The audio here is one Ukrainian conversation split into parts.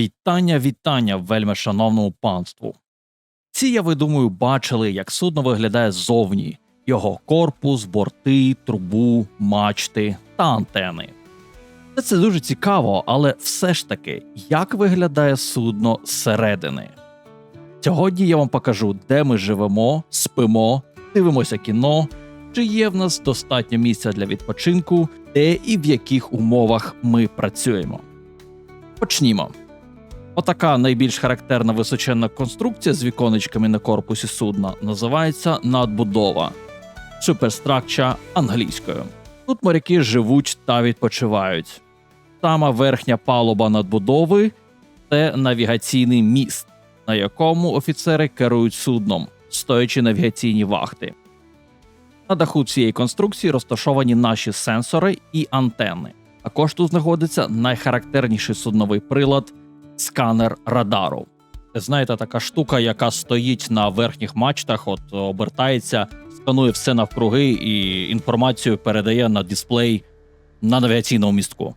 Вітання, вітання, вельми шановному панству. Ці, я ви думаю, бачили, як судно виглядає ззовні: його корпус, борти, трубу, мачти та антени. Це, це дуже цікаво, але все ж таки, як виглядає судно зсередини. Сьогодні я вам покажу, де ми живемо, спимо, дивимося кіно, чи є в нас достатньо місця для відпочинку, де і в яких умовах ми працюємо. Почнімо. Отака найбільш характерна височенна конструкція з віконечками на корпусі судна називається надбудова Superstructure англійською. Тут моряки живуть та відпочивають. Сама верхня палуба надбудови це навігаційний міст, на якому офіцери керують судном, стоячи навігаційні вахти. На даху цієї конструкції розташовані наші сенсори і антени. Також тут знаходиться найхарактерніший судновий прилад сканер радару. Знаєте, така штука, яка стоїть на верхніх мачтах, от обертається, сканує все навкруги і інформацію передає на дисплей на навігаційному містку.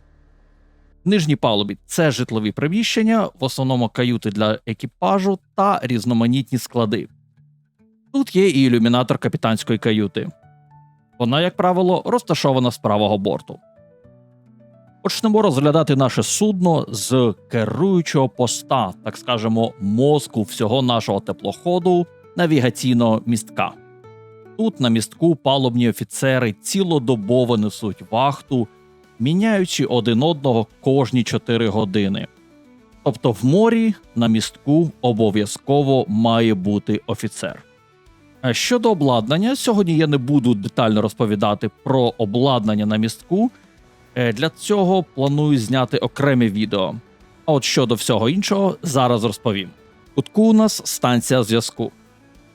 Нижні палубі це житлові приміщення, в основному каюти для екіпажу та різноманітні склади. Тут є і ілюмінатор капітанської каюти. Вона, як правило, розташована з правого борту. Почнемо розглядати наше судно з керуючого поста, так скажемо, мозку всього нашого теплоходу навігаційного містка. Тут на містку палубні офіцери цілодобово несуть вахту, міняючи один одного кожні 4 години. Тобто в морі на містку обов'язково має бути офіцер. Е, Щодо обладнання, сьогодні я не буду детально розповідати про обладнання на містку. Е, Для цього планую зняти окреме відео. А от щодо всього іншого, зараз розповім. Кутку у нас станція зв'язку.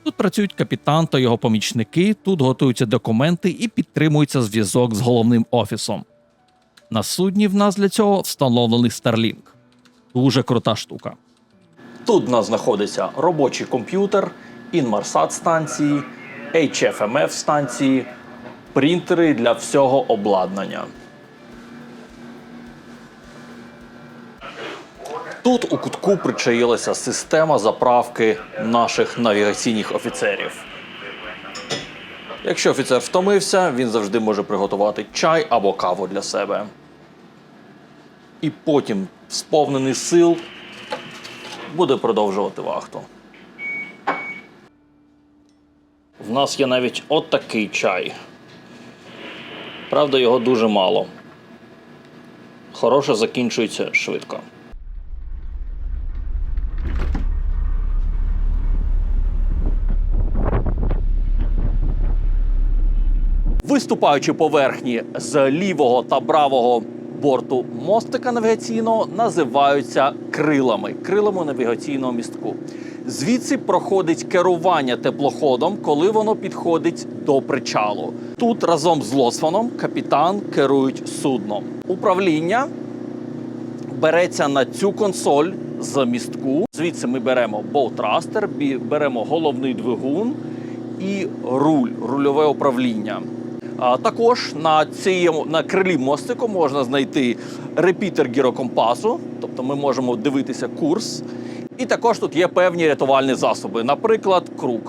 Тут працюють капітан та його помічники, тут готуються документи і підтримується зв'язок з головним офісом. На судні в нас для цього встановлений Starlink. Дуже крута штука. Тут в нас знаходиться робочий комп'ютер, Inmarsat станції, HFMF станції, принтери для всього обладнання. Тут у кутку причаїлася система заправки наших навігаційних офіцерів. Якщо офіцер втомився, він завжди може приготувати чай або каву для себе. І потім, сповнений сил, буде продовжувати вахту. В нас є навіть от такий чай. Правда, його дуже мало. Хороше закінчується швидко. Виступаючі поверхні з лівого та правого борту мостика навігаційного називаються крилами, крилами навігаційного містку. Звідси проходить керування теплоходом, коли воно підходить до причалу. Тут разом з лосфаном капітан керують судном. Управління береться на цю консоль з містку. Звідси ми беремо болтрастер, беремо головний двигун і руль, рульове управління. Також на цьому на крилі мостику можна знайти репітер гірокомпасу, тобто ми можемо дивитися курс. І також тут є певні рятувальні засоби, наприклад, круг.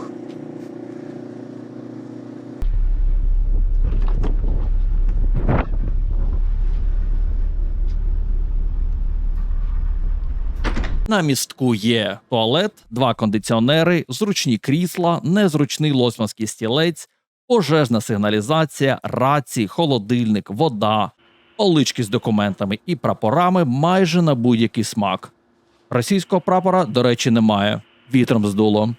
На містку є туалет, два кондиціонери, зручні крісла, незручний лосманський стілець, пожежна сигналізація, рації, холодильник, вода, полички з документами і прапорами майже на будь-який смак. Російського прапора, до речі, немає. Вітром здуло.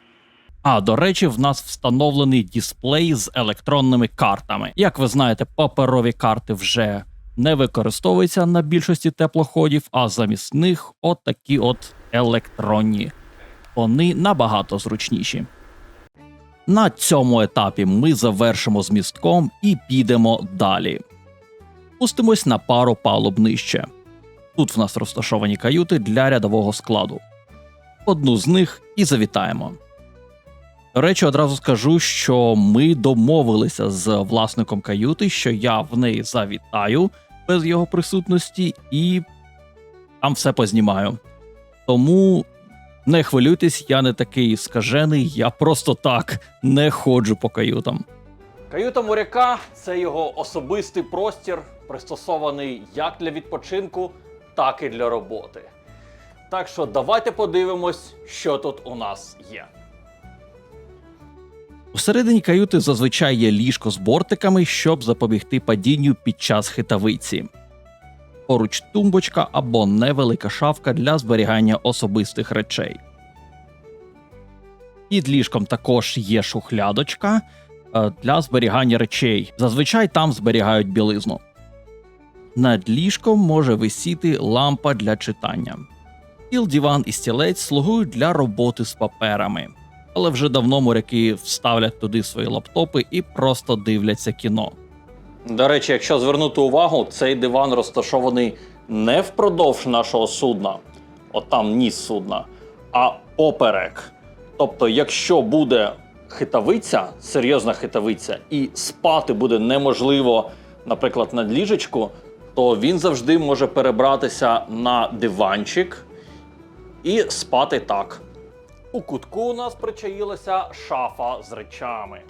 А до речі, в нас встановлений дисплей з електронними картами. Як ви знаєте, паперові карти вже не використовуються на більшості теплоходів, а замість них от такі от електронні. Вони набагато зручніші. На цьому етапі ми завершимо з містком і підемо далі. Пустимось на пару палуб нижче. Тут в нас розташовані каюти для рядового складу. Одну з них і завітаємо. До речі, одразу скажу, що ми домовилися з власником каюти, що я в неї завітаю без його присутності, і там все познімаю. Тому не хвилюйтесь, я не такий скажений, я просто так не ходжу по каютам. Каюта моряка це його особистий простір, пристосований як для відпочинку, так і для роботи. Так що давайте подивимось, що тут у нас є. Усередині каюти зазвичай є ліжко з бортиками, щоб запобігти падінню під час хитавиці. Поруч тумбочка або невелика шафка для зберігання особистих речей. Під ліжком також є шухлядочка е, для зберігання речей. Зазвичай там зберігають білизну. Над ліжком може висіти лампа для читання. Стіл, диван і стілець слугують для роботи з паперами, але вже давно моряки вставлять туди свої лаптопи і просто дивляться кіно. До речі, якщо звернути увагу, цей диван розташований не впродовж нашого судна, от там ніс судна, а поперек. Тобто, якщо буде хитавиця, серйозна хитавиця, і спати буде неможливо, наприклад, на ліжечку, то він завжди може перебратися на диванчик і спати так. У кутку у нас причаїлася шафа з речами.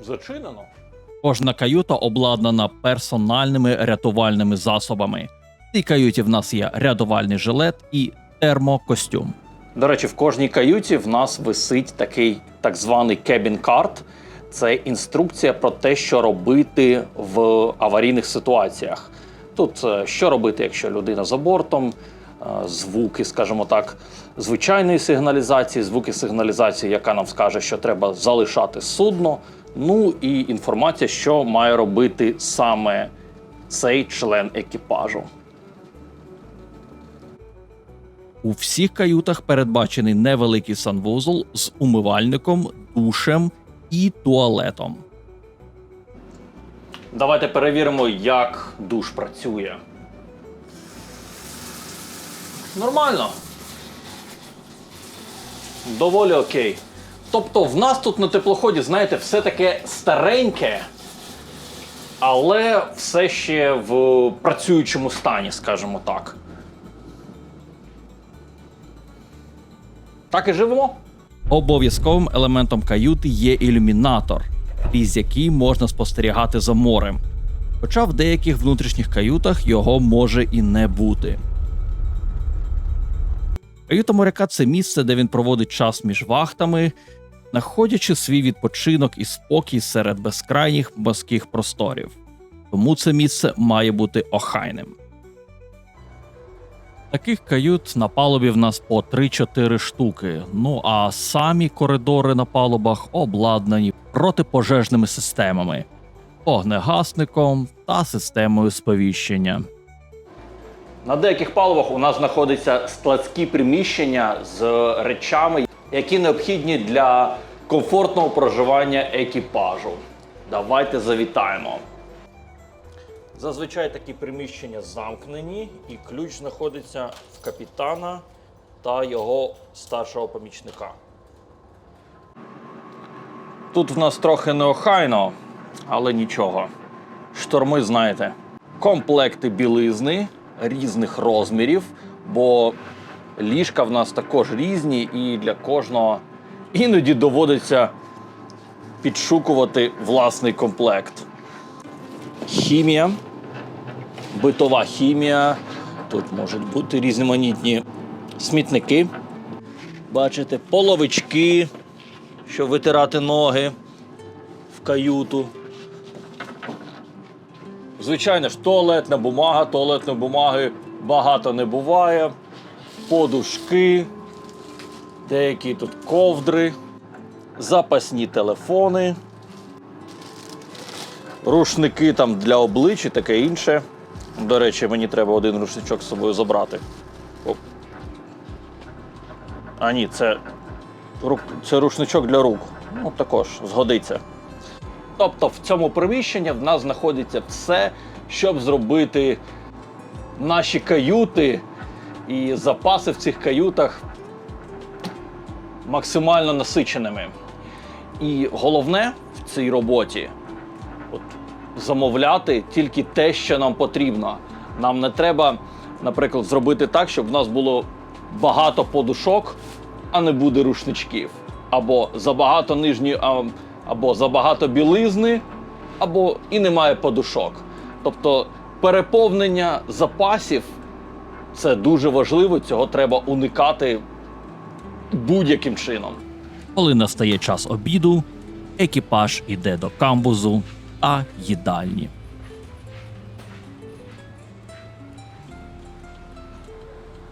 Зачинено. Кожна каюта обладнана персональними рятувальними засобами. В цій каюті в нас є рятувальний жилет і термокостюм. До речі, в кожній каюті в нас висить такий так званий cabin card. Це інструкція про те, що робити в аварійних ситуаціях. Тут е, що робити, якщо людина за бортом, е, звуки, скажімо так, звичайної сигналізації, звуки сигналізації, яка нам скаже, що треба залишати судно. Ну і інформація, що має робити саме цей член екіпажу. У всіх каютах передбачений невеликий санвузол з умивальником, душем і туалетом. Давайте перевіримо, як душ працює. Нормально. Доволі окей. Тобто, в нас тут на теплоході, знаєте, все таке стареньке, але все ще в працюючому стані, скажімо так. Так і живемо. Обов'язковим елементом каюти є ілюмінатор, крізь який можна спостерігати за морем. Хоча в деяких внутрішніх каютах його може і не бути. Каюта моряка це місце, де він проводить час між вахтами, знаходячи свій відпочинок і спокій серед безкрайніх морських просторів. Тому це місце має бути охайним. Таких кают на палубі в нас по 3-4 штуки. Ну а самі коридори на палубах обладнані протипожежними системами, огнегасником та системою сповіщення. На деяких палубах у нас знаходяться складські приміщення з речами, які необхідні для комфортного проживання екіпажу. Давайте завітаємо. Зазвичай такі приміщення замкнені, і ключ знаходиться в капітана та його старшого помічника. Тут в нас трохи неохайно, але нічого. Шторми, знаєте, комплекти білизни різних розмірів, бо ліжка в нас також різні, і для кожного іноді доводиться підшукувати власний комплект. Хімія, битова хімія. Тут можуть бути різноманітні смітники. Бачите, половички, щоб витирати ноги в каюту. Звичайно ж, туалетна бумага, туалетної бумаги багато не буває. Подушки, деякі тут ковдри, запасні телефони, рушники там для облич і таке інше. До речі, мені треба один рушничок з собою забрати. Оп. А ні, це, це рушничок для рук. Ну, також згодиться. Тобто в цьому приміщенні в нас знаходиться все, щоб зробити наші каюти і запаси в цих каютах максимально насиченими. І головне в цій роботі от, замовляти тільки те, що нам потрібно, Нам не треба, наприклад, зробити так, щоб в нас було багато подушок, а не буде рушничків. Або забагато нижньої, або забагато білизни, або і немає подушок. Тобто переповнення запасів це дуже важливо, цього треба уникати будь-яким чином. Коли настає час обіду, екіпаж іде до камбузу та їдальні.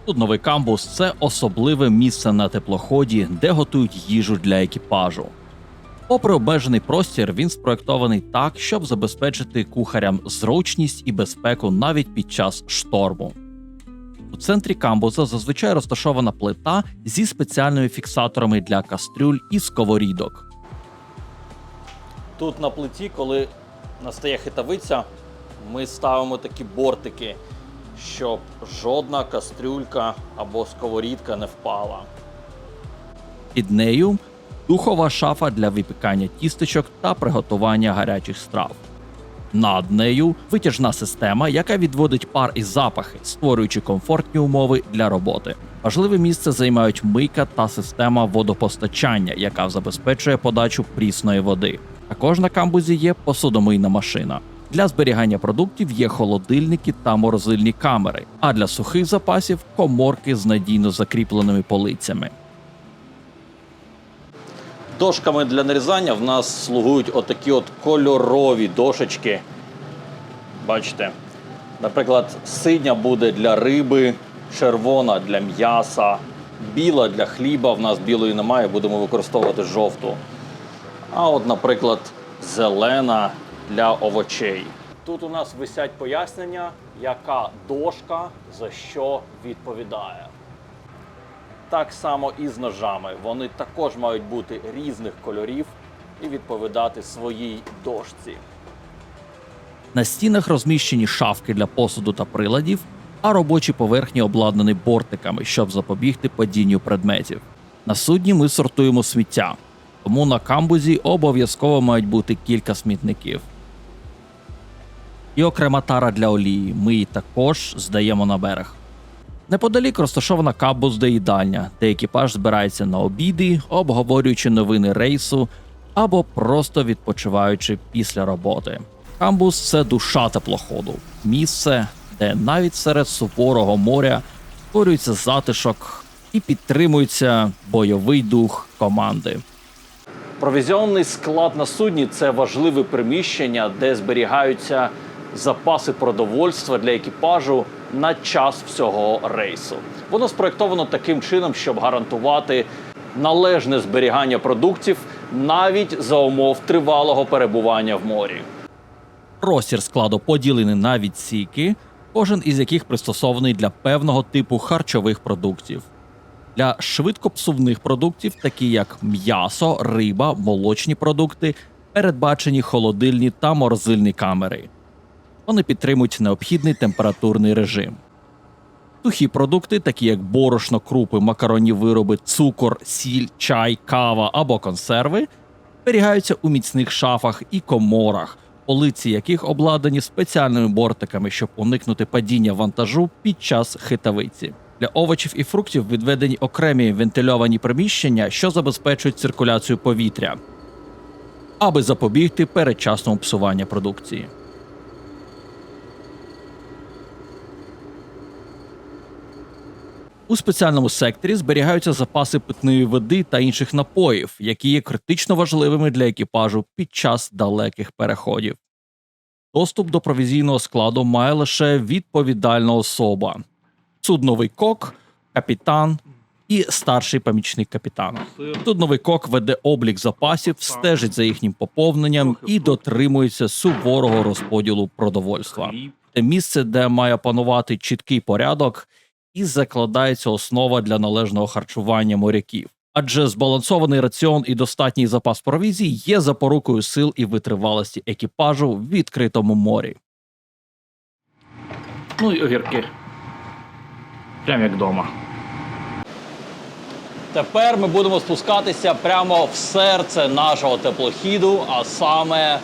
Тут новий камбус це особливе місце на теплоході, де готують їжу для екіпажу. Попри обмежений простір, він спроектований так, щоб забезпечити кухарям зручність і безпеку навіть під час шторму. У центрі камбуза зазвичай розташована плита зі спеціальними фіксаторами для кастрюль і сковорідок. Тут на плиті, коли настає хитавиця, ми ставимо такі бортики, щоб жодна кастрюлька або сковорідка не впала. Під нею духова шафа для випікання тістечок та приготування гарячих страв. Над нею витяжна система, яка відводить пар і запахи, створюючи комфортні умови для роботи. Важливе місце займають мийка та система водопостачання, яка забезпечує подачу прісної води. Також на камбузі є посудомийна машина. Для зберігання продуктів є холодильники та морозильні камери, а для сухих запасів коморки з надійно закріпленими полицями. Дошками для нарізання в нас слугують отакі от кольорові дошечки. Бачите, наприклад, синя буде для риби, червона для м'яса, біла для хліба. В нас білої немає, будемо використовувати жовту. А от, наприклад, зелена для овочей. Тут у нас висять пояснення, яка дошка за що відповідає. Так само і з ножами. Вони також мають бути різних кольорів і відповідати своїй дошці. На стінах розміщені шафки для посуду та приладів, а робочі поверхні обладнані бортиками, щоб запобігти падінню предметів. На судні ми сортуємо сміття, тому на камбузі обов'язково мають бути кілька смітників. І окрема тара для олії. Ми її також здаємо на берег. Неподалік розташована камбуз де їдальня, де екіпаж збирається на обіди, обговорюючи новини рейсу або просто відпочиваючи після роботи. Камбуз це душа теплоходу, місце, де навіть серед суворого моря створюється затишок і підтримується бойовий дух команди. Провізіонний склад на судні це важливе приміщення, де зберігаються запаси продовольства для екіпажу на час всього рейсу. Воно спроєктовано таким чином, щоб гарантувати належне зберігання продуктів навіть за умов тривалого перебування в морі. Простір складу поділений на відсіки, кожен із яких пристосований для певного типу харчових продуктів. Для швидкопсувних продуктів, такі як м'ясо, риба, молочні продукти, передбачені холодильні та морозильні камери. Вони підтримують необхідний температурний режим. Сухі продукти, такі як борошно, крупи, макаронні вироби, цукор, сіль, чай, кава або консерви, зберігаються у міцних шафах і коморах, полиці яких обладнані спеціальними бортиками, щоб уникнути падіння вантажу під час хитавиці. Для овочів і фруктів відведені окремі вентильовані приміщення, що забезпечують циркуляцію повітря, аби запобігти передчасному псуванню продукції. У спеціальному секторі зберігаються запаси питної води та інших напоїв, які є критично важливими для екіпажу під час далеких переходів. Доступ до провізійного складу має лише відповідальна особа: судновий кок, капітан і старший помічник капітана. Судновий кок веде облік запасів, стежить за їхнім поповненням і дотримується суворого розподілу продовольства. Це місце, де має панувати чіткий порядок і закладається основа для належного харчування моряків. Адже збалансований раціон і достатній запас провізії є запорукою сил і витривалості екіпажу в відкритому морі. Ну і огірки. Прям як вдома. Тепер ми будемо спускатися прямо в серце нашого теплохіду, а саме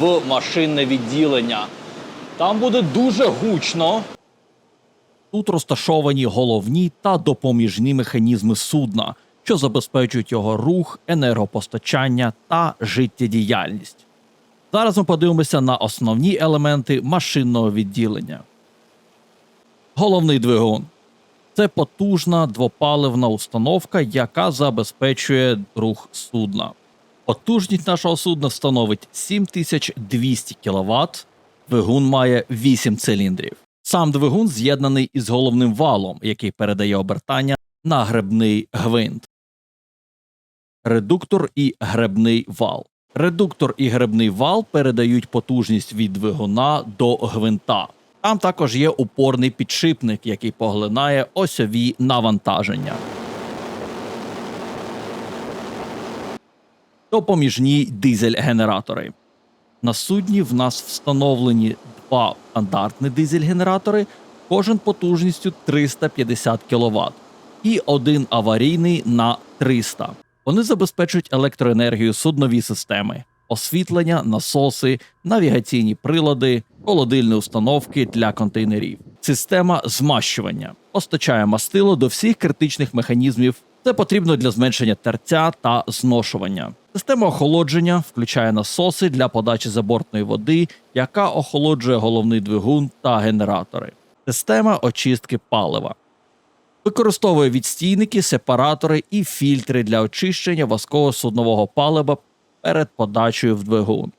в машинне відділення. Там буде дуже гучно, Тут розташовані головні та допоміжні механізми судна, що забезпечують його рух, енергопостачання та життєдіяльність. Зараз ми подивимося на основні елементи машинного відділення. Головний двигун це потужна двопаливна установка, яка забезпечує рух судна. Потужність нашого судна становить 7200 кВт. Двигун має 8 циліндрів. Сам двигун з'єднаний із головним валом, який передає обертання на гребний гвинт. Редуктор і гребний вал. Редуктор і гребний вал передають потужність від двигуна до гвинта. Там також є упорний підшипник, який поглинає осьові навантаження. Допоміжні дизель-генератори. На судні в нас встановлені два стандартні дизель-генератори, кожен потужністю 350 кВт, і один аварійний на 300. Вони забезпечують електроенергію суднові системи, освітлення, насоси, навігаційні прилади, холодильні установки для контейнерів. Система змащування постачає мастило до всіх критичних механізмів. Це потрібно для зменшення терця та зношування. Система охолодження включає насоси для подачі забортної води, яка охолоджує головний двигун та генератори. Система очистки палива використовує відстійники, сепаратори і фільтри для очищення важкого суднового палива перед подачею в двигун.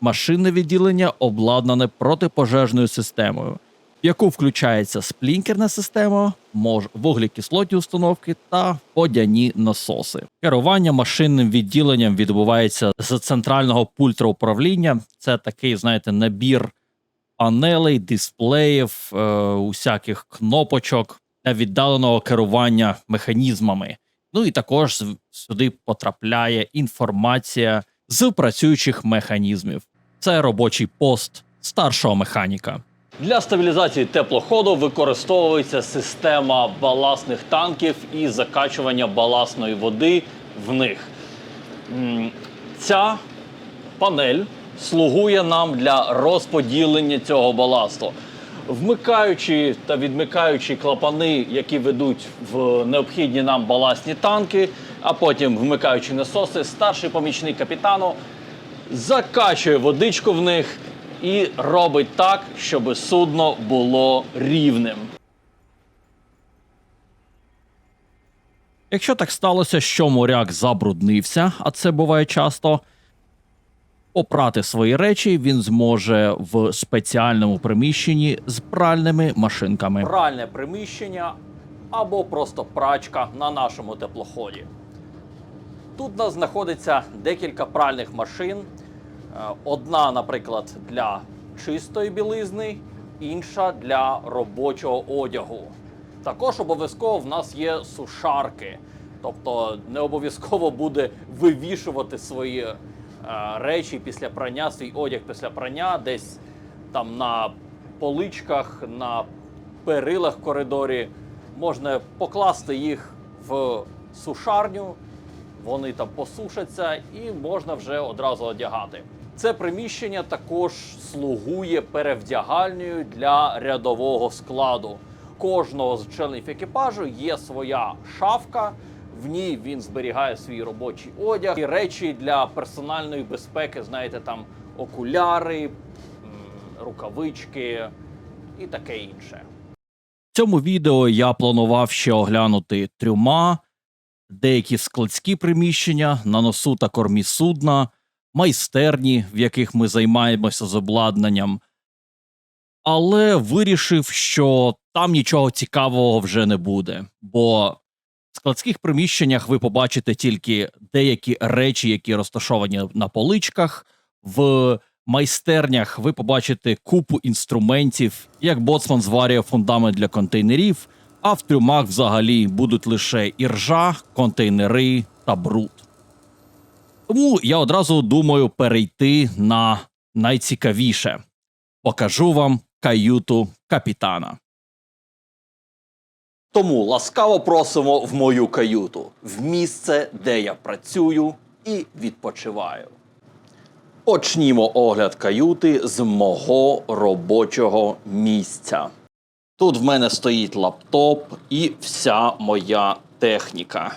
Машинне відділення обладнане протипожежною системою, в яку включається сплінкерна система, мож вуглекислотні установки та водяні насоси. Керування машинним відділенням відбувається з центрального пультра управління. Це такий, знаєте, набір панелей, дисплеїв, е, усяких кнопочок для віддаленого керування механізмами. Ну і також сюди потрапляє інформація з працюючих механізмів. Це робочий пост старшого механіка. Для стабілізації теплоходу використовується система баласних танків і закачування баласної води в них. Ця панель слугує нам для розподілення цього баласту. Вмикаючи та відмикаючи клапани, які ведуть в необхідні нам баласні танки, а потім вмикаючи насоси, старший помічник капітану закачує водичку в них і робить так, щоб судно було рівним. Якщо так сталося, що моряк забруднився, а це буває часто, попрати свої речі він зможе в спеціальному приміщенні з пральними машинками. Пральне приміщення або просто прачка на нашому теплоході. Тут у нас знаходиться декілька пральних машин. Е, Одна, наприклад, для чистої білизни, інша для робочого одягу. Також обов'язково в нас є сушарки. Тобто не обов'язково буде вивішувати свої е, речі після прання, свій одяг після прання, десь там на поличках, на перилах в коридорі. Можна покласти їх в сушарню, вони там посушаться і можна вже одразу одягати. Це приміщення також слугує перевдягальнею для рядового складу. Кожного з членів екіпажу є своя шафка. В ній він зберігає свій робочий одяг і речі для персональної безпеки. Знаєте, там окуляри, рукавички і таке інше. В цьому відео я планував ще оглянути трюма, деякі складські приміщення на носу та кормі судна, майстерні, в яких ми займаємося з обладнанням. Але вирішив, що там нічого цікавого вже не буде, бо в складських приміщеннях ви побачите тільки деякі речі, які розташовані на поличках. В майстернях ви побачите купу інструментів, як боцман зварює фундамент для контейнерів, а в трюмах взагалі будуть лише іржа, контейнери та бруд. Тому я одразу думаю перейти на найцікавіше. Покажу вам каюту капітана. Тому ласкаво просимо в мою каюту, в місце, де я працюю і відпочиваю. Почнімо огляд каюти з мого робочого місця. Тут в мене стоїть лаптоп і вся моя техніка.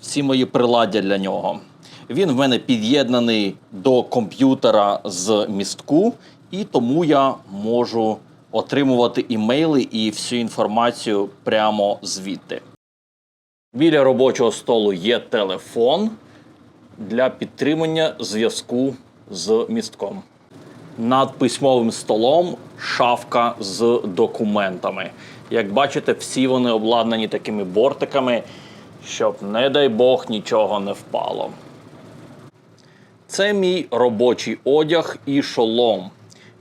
Всі мої приладдя для нього. Він в мене під'єднаний до комп'ютера з містку, і тому я можу отримувати імейли і всю інформацію прямо звідти. Біля робочого столу є телефон для підтримання зв'язку з містком. Над письмовим столом шафка з документами. Як бачите, всі вони обладнані такими бортиками, щоб, не дай Бог, нічого не впало. Це мій робочий одяг і шолом.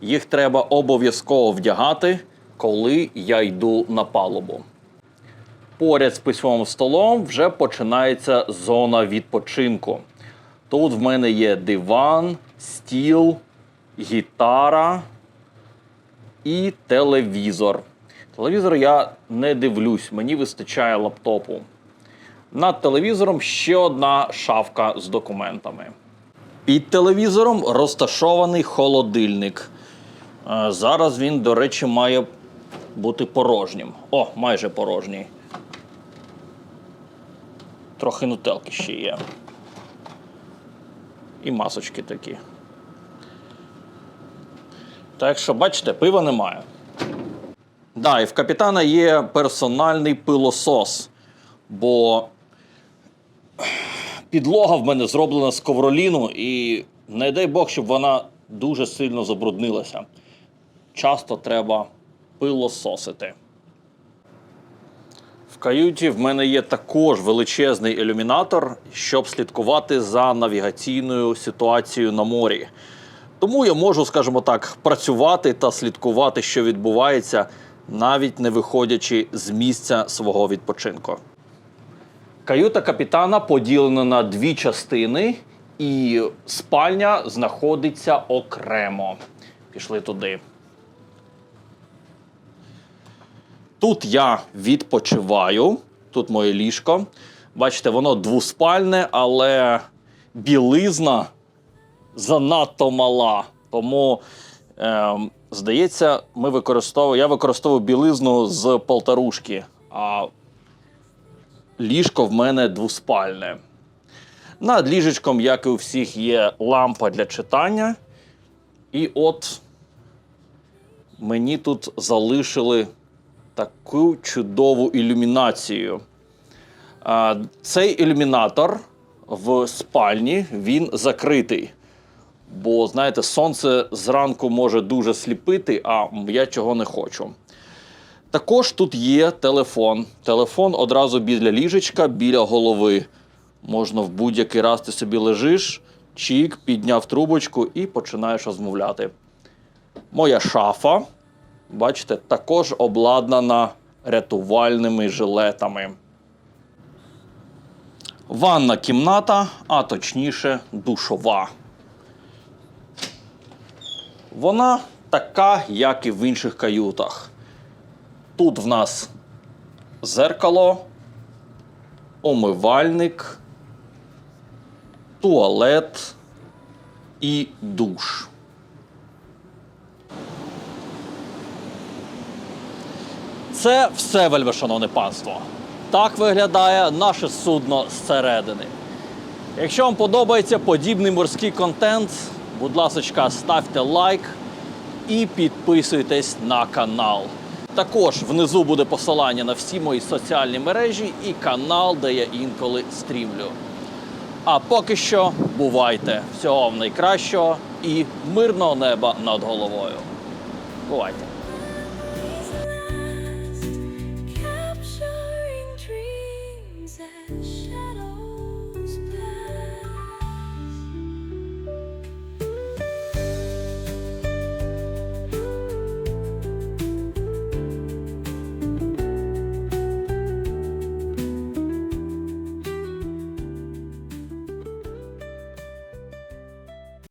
Їх треба обов'язково вдягати, коли я йду на палубу. Поряд з письмовим столом вже починається зона відпочинку. Тут в мене є диван, стіл, гітара і телевізор. Телевізор я не дивлюсь, мені вистачає лаптопу. Над телевізором ще одна шафка з документами. Під телевізором розташований холодильник. Е, Зараз він, до речі, має бути порожнім. О, майже порожній. Трохи нутелки ще є. І масочки такі. Так що, бачите, пива немає. Да, і в капітана є персональний пилосос, бо підлога в мене зроблена з ковроліну, і не дай Бог, щоб вона дуже сильно забруднилася. Часто треба пилососити. В каюті в мене є також величезний ілюмінатор, щоб слідкувати за навігаційною ситуацією на морі. Тому я можу, скажімо так, працювати та слідкувати, що відбувається, навіть не виходячи з місця свого відпочинку. Каюта капітана поділена на дві частини, і спальня знаходиться окремо. Пішли туди. Тут я відпочиваю. Тут моє ліжко. Бачите, воно двуспальне, але білизна занадто мала. Тому, ем, здається, ми використовуємо, я використовую білизну з полторушки, а ліжко в мене двуспальне. Над ліжечком, як і у всіх, є лампа для читання. І от мені тут залишили таку чудову ілюмінацію. Цей ілюмінатор в спальні він закритий. Бо, знаєте, сонце зранку може дуже сліпити, а я чого не хочу. Також тут є телефон. Телефон одразу біля ліжечка, біля голови. Можна в будь-який раз ти собі лежиш, чік, підняв трубочку і починаєш розмовляти. Моя шафа, бачите, також обладнана рятувальними жилетами. Ванна кімната, а точніше, душова. Вона така, як і в інших каютах. Тут в нас зеркало, омивальник, туалет і душ. Це все, вельмишановне панство. Так виглядає наше судно зсередини. Якщо вам подобається подібний морський контент, будь ласка, ставте лайк і підписуйтесь на канал. Також внизу буде посилання на всі мої соціальні мережі і канал, де я інколи стрімлю. А поки що бувайте! Всього вам найкращого і мирного неба над головою. Бувайте!